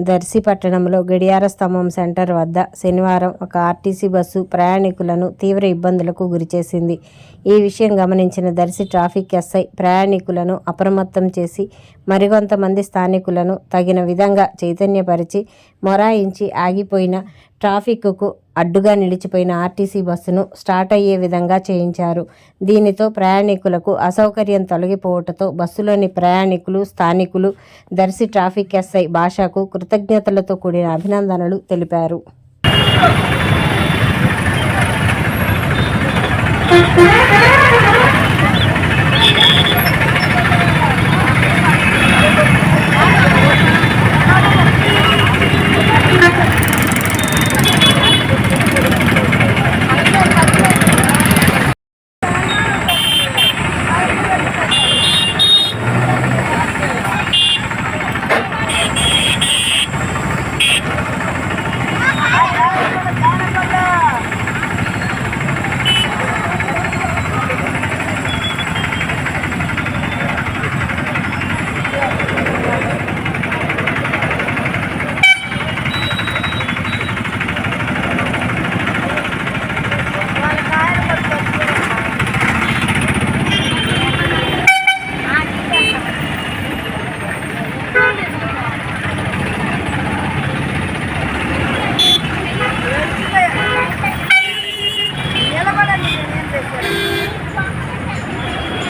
దర్శి పట్టణంలో గడియార స్తంభం సెంటర్ వద్ద శనివారం ఒక ఆర్టీసీ బస్సు ప్రయాణికులను తీవ్ర ఇబ్బందులకు గురిచేసింది. ఈ విషయం గమనించిన దర్శి ట్రాఫిక్ ఎస్ఐ ప్రయాణికులను అప్రమత్తం చేసి మరికొంతమంది స్థానికులను తగిన విధంగా చైతన్యపరిచి మొరాయించి ఆగిపోయిన ట్రాఫిక్కు అడ్డుగా నిలిచిపోయిన ఆర్టీసీ బస్సును స్టార్ట్ అయ్యే విధంగా చేయించారు దీనితో ప్రయాణికులకు అసౌకర్యం తొలగిపోవటంతో బస్సులోని ప్రయాణికులు స్థానికులు దర్శి ట్రాఫిక్ ఎస్ఐ భాషకు కృతజ్ఞతలతో కూడిన అభినందనలు తెలిపారు Thank you.